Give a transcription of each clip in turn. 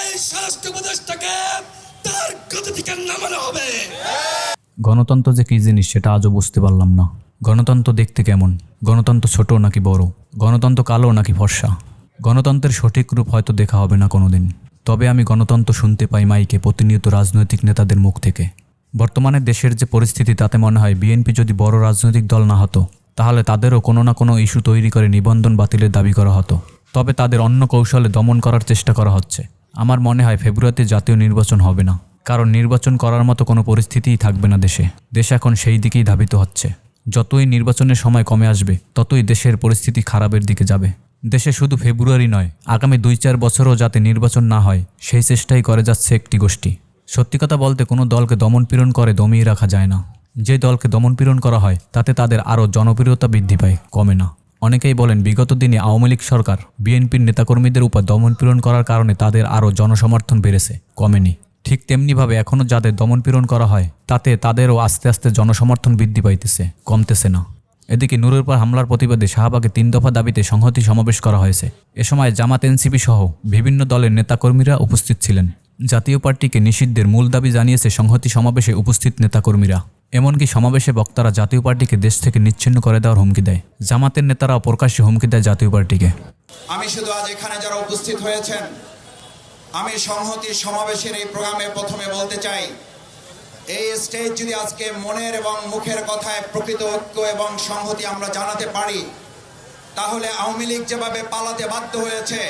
এই তার গতি থেকে নামানো হবে। গণতন্ত্র যে কী জিনিস, সেটা আজও বুঝতে পারলাম না। গণতন্ত্র দেখতে কেমন? গণতন্ত্র ছোট নাকি বড়? গণতন্ত্র কালো নাকি ফর্সা? গণতন্ত্রের সঠিক রূপ হয়তো দেখা হবে না কোনোদিন। তবে আমি গণতন্ত্র শুনতে পাই মাইকে, প্রতিনিয়ত রাজনৈতিক নেতাদের মুখ থেকে। বর্তমানে দেশের যে পরিস্থিতি, তাতে মনে হয় বিএনপি যদি বড় রাজনৈতিক দল না হতো, তাহলে তাদেরও কোনো না কোনো ইস্যু তৈরি করে নিবন্ধন বাতিলের দাবি করা হতো। তবে তাদের অন্য কৌশলে দমন করার চেষ্টা করা হচ্ছে। আমার মনে হয় ফেব্রুয়ারিতে জাতীয় নির্বাচন হবে না, কারণ নির্বাচন করার মতো কোনো পরিস্থিতিই থাকবে না দেশে। দেশ এখন সেই দিকেই ধাবিত হচ্ছে। যতই নির্বাচনের সময় কমে আসবে, ততই দেশের পরিস্থিতি খারাপের দিকে যাবে। দেশে শুধু ফেব্রুয়ারি নয়, আগামী দুই চার বছরও যাতে নির্বাচন না হয়, সেই চেষ্টাই করে যাচ্ছে একটি গোষ্ঠী। সত্যি কথা বলতে কোনো দলকে দমনপীড়ন করে দমিয়ে রাখা যায় না। যে দলকে দমনপীড়ন করা হয়, তাতে তাদের আরও জনপ্রিয়তা বৃদ্ধি পায়, কমে না। অনেকেই বলেন, বিগত দিনে আওয়ামী লীগ সরকার বিএনপির নেতাকর্মীদের উপর দমনপীড়ন করার কারণে তাদের আরও জনসমর্থন বেড়েছে, কমেনি। ঠিক তেমনিভাবে এখনও যাদের দমনপীড়ন করা হয়, তাতে তাদেরও আস্তে আস্তে জনসমর্থন বৃদ্ধি পাইতেছে, কমতেছে না। এদিকে নূরের পর হামলার প্রতিবাদে শাহবাগে তিন দফা দাবিতে সংহতি সমাবেশ করা হয়েছে। এ সময় জামাত এনসিপি সহ বিভিন্ন দলের নেতাকর্মীরা উপস্থিত ছিলেন। জাতীয় পার্টিকে নিষিদ্ধের মূল দাবি জানিয়েছে সংহতি সমাবেশে উপস্থিত নেতাকর্মীরা। এমনকি সমাবেশে বক্তারা জাতীয় পার্টিকে দেশ থেকে নিচ্ছিন্ন করে দেওয়ার হুমকি দেয়। জামাতের নেতারাও প্রকাশ্যে হুমকি দেয় জাতীয় পার্টিকে। আমি শুধু আজ এখানে যারা উপস্থিত হয়েছেন, আমি সংহতি সমাবেশের এই প্রোগ্রামে প্রথমে বলতে চাই, এই স্টেজ যদি আজকে মনের এবং মুখের কথায় প্রকৃত ঐক্য এবং সংহতি আমরা জানাতে পারি, তাহলে আওয়ামী লীগ যেভাবে পালাতে বাধ্য হয়েছে,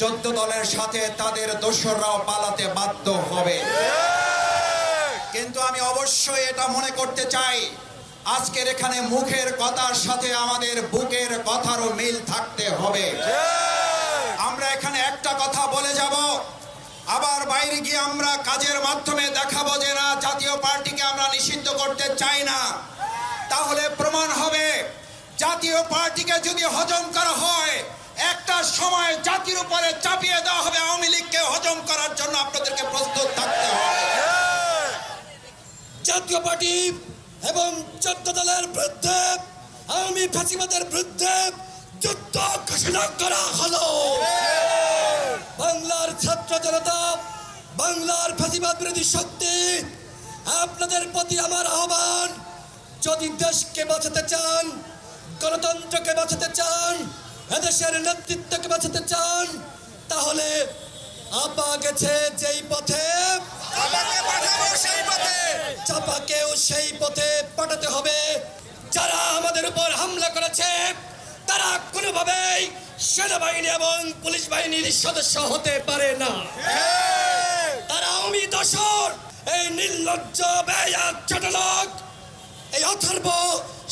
চোদ্দ দলের সাথে তাদের দোসররাও পালাতে বাধ্য হবে। কিন্তু আমি অবশ্যই এটা মনে করতে চাই আজকের এখানে মুখের কথার সাথে আমাদের বুকের কথারও মিল থাকতে হবে। আমরা এখানে একটা কথা বলে যাব আবার বাইরে গিয়ে আমরা কাজের মাধ্যমে দেখাবো যে না জাতীয় পার্টিকে আমরা নিষিদ্ধ করতে চাই না। তাহলে প্রমাণ হবে জাতীয় পার্টিকে যদি হজম করা হয় একটা সময় জাতির উপরে চাপিয়ে দেওয়া হবে আওয়ামী লীগকে হজম করার জন্য আপনাদেরকে প্রস্তুত থাকতে হবে জাতীয় পার্টি এবং চোদ্দ দলের বিরুদ্ধে আওয়ামী ফাঁসিবাদের বিরুদ্ধে যুদ্ধ ঘোষণা করা হলো। বাংলার ছাত্র জনতা, বাংলার ফাঁসিবাদ বিরোধী শক্তি, আপনাদের প্রতি আমার আহ্বান, যদি দেশকে বাঁচাতে চান, গণতন্ত্রকে বাঁচাতে চান, এদেশের নেতৃত্বকে বাঁচাতে চান, তাহলে আপা গেছে যেই পথে। চাপাকেও সেই পথে পাঠাতে হবে। যারা আমাদের উপর হামলা করেছে, তারা কোনোভাবেই সেনাবাহিনী এবং পুলিশ বাহিনীর সদস্য হতে পারে না। তারা আমি দশর এই নির্লজ্জ ব্যয়া চটলক এই অথর্ব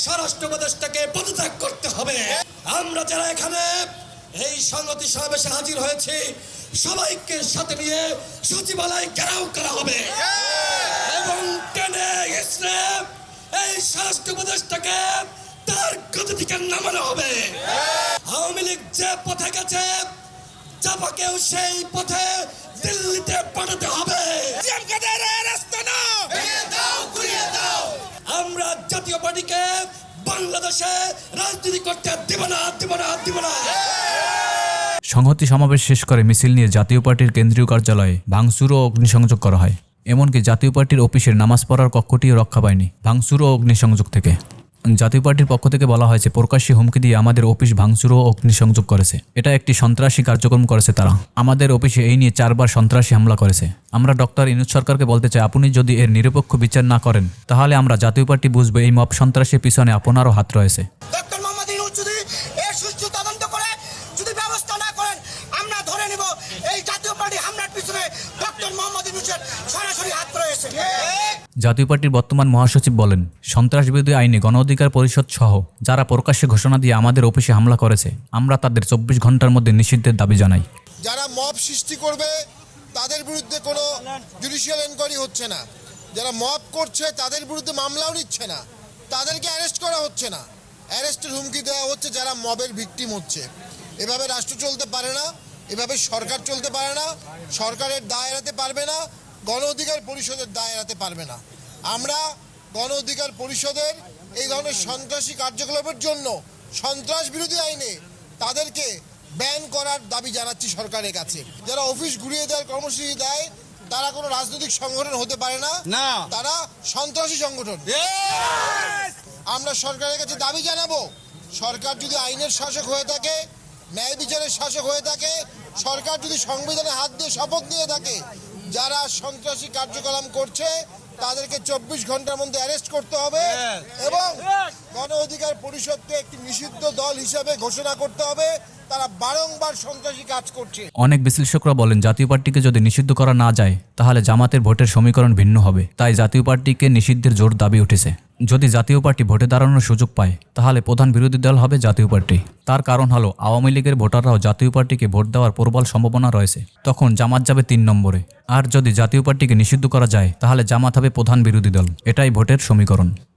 স্বরাষ্ট্র উপদেষ্টাকে পদত্যাগ করতে হবে। আমরা যারা এখানে এই সংগতি সমাবেশে হাজির হয়েছি, সবাইকে সাথে নিয়ে সচিবালয় ঘেরাও করা হবে। এই তার গতি থেকে নামানো হবে। আওয়ামী লীগ যে পথে গেছে, চাপাকেও সেই পথে দিল্লিতে পাঠাতে হবে। আমরা জাতীয় পার্টিকে বাংলাদেশে রাজনীতি করতে না না না। সংহতি সমাবেশ শেষ করে মিছিল নিয়ে জাতীয় পার্টির কেন্দ্রীয় কার্যালয়ে ভাঙচুর ও অগ্নিসংযোগ করা হয়। এমনকি জাতীয় পার্টির অফিসের নামাজ পড়ার কক্ষটিও রক্ষা পায়নি, ভাঙচুর ও অগ্নিসংযোগ থেকে। জাতীয় পার্টির পক্ষ থেকে বলা হয়েছে প্রকাশ্যে হুমকি দিয়ে আমাদের অফিস ভাঙচুর ও অগ্নিসংযোগ করেছে। এটা একটি সন্ত্রাসী কার্যক্রম করেছে তারা। আমাদের অফিসে এই নিয়ে চারবার সন্ত্রাসী হামলা করেছে। আমরা ডক্টর ইনুজ সরকারকে বলতে চাই, আপনি যদি এর নিরপেক্ষ বিচার না করেন, তাহলে আমরা জাতীয় পার্টি বুঝব এই মব সন্ত্রাসের পিছনে আপনারও হাত রয়েছে। ধরে নেব। এই জাতীয় পার্টি হামলার পিছনে ডক্টর মোহাম্মদ ইউনুসের সরাসরি হাত রয়েছে জাতীয় পার্টির বর্তমান মহাসচিব বলেন সন্ত্রাস বিরোধী আইনে গণ অধিকার পরিষদ সহ যারা প্রকাশ্যে ঘোষণা দিয়ে আমাদের অফিসে হামলা করেছে আমরা তাদের চব্বিশ ঘণ্টার মধ্যে নিষিদ্ধের দাবি জানাই। যারা মব সৃষ্টি করবে তাদের বিরুদ্ধে কোনো জুডিশিয়াল এনকোয়ারি হচ্ছে না। যারা মব করছে তাদের বিরুদ্ধে মামলাও নিচ্ছে না। তাদেরকে অ্যারেস্ট করা হচ্ছে না। অ্যারেস্টের হুমকি দেওয়া হচ্ছে যারা মবের ভিকটিম হচ্ছে। এভাবে রাষ্ট্র চলতে পারে না। এভাবে সরকার চলতে পারে না সরকারের দায় এড়াতে পারবে না গণ অধিকার পরিষদের দায় এড়াতে পারবে না। আমরা গণ অধিকার পরিষদের এই ধরনের সন্ত্রাসী কার্যকলাপের জন্য সন্ত্রাস বিরোধী আইনে তাদেরকে ব্যান করার দাবি জানাচ্ছি সরকারের কাছে। যারা অফিস ঘুরিয়ে দেওয়ার কর্মসূচি দেয় তারা কোনো রাজনৈতিক সংগঠন হতে পারে না। না। তারা সন্ত্রাসী সংগঠন। আমরা সরকারের কাছে দাবি জানাব সরকার যদি আইনের শাসক হয়ে থাকে ন্যায় বিচারের শাসক হয়ে থাকে। সরকার যদি সংবিধানে হাত দিয়ে শপথ নিয়ে থাকে যারা সন্ত্রাসী কার্যকলাপ করছে তাদেরকে চব্বিশ ঘণ্টার মধ্যে অ্যারেস্ট করতে হবে এবং গণ অধিকার পরিষদকে একটি নিষিদ্ধ দল হিসাবে ঘোষণা করতে হবে। তারা বারংবার সন্ত্রাসী কাজ করছে। অনেক বিশ্লেষকরা বলেন, জাতীয় পার্টিকে যদি নিষিদ্ধ করা না যায়, তাহলে জামাতের ভোটের সমীকরণ ভিন্ন হবে। তাই জাতীয় পার্টিকে নিষিদ্ধের জোর দাবি উঠেছে। যদি জাতীয় পার্টি ভোটে দাঁড়ানোর সুযোগ পায়, তাহলে প্রধান বিরোধী দল হবে জাতীয় পার্টি। তার কারণ হলো, আওয়ামী লীগের ভোটাররাও জাতীয় পার্টিকে ভোট দেওয়ার প্রবল সম্ভাবনা রয়েছে। তখন জামাত যাবে তিন নম্বরে। আর যদি জাতীয় পার্টিকে নিষিদ্ধ করা যায়, তাহলে জামাত হবে প্রধান বিরোধী দল। এটাই ভোটের সমীকরণ।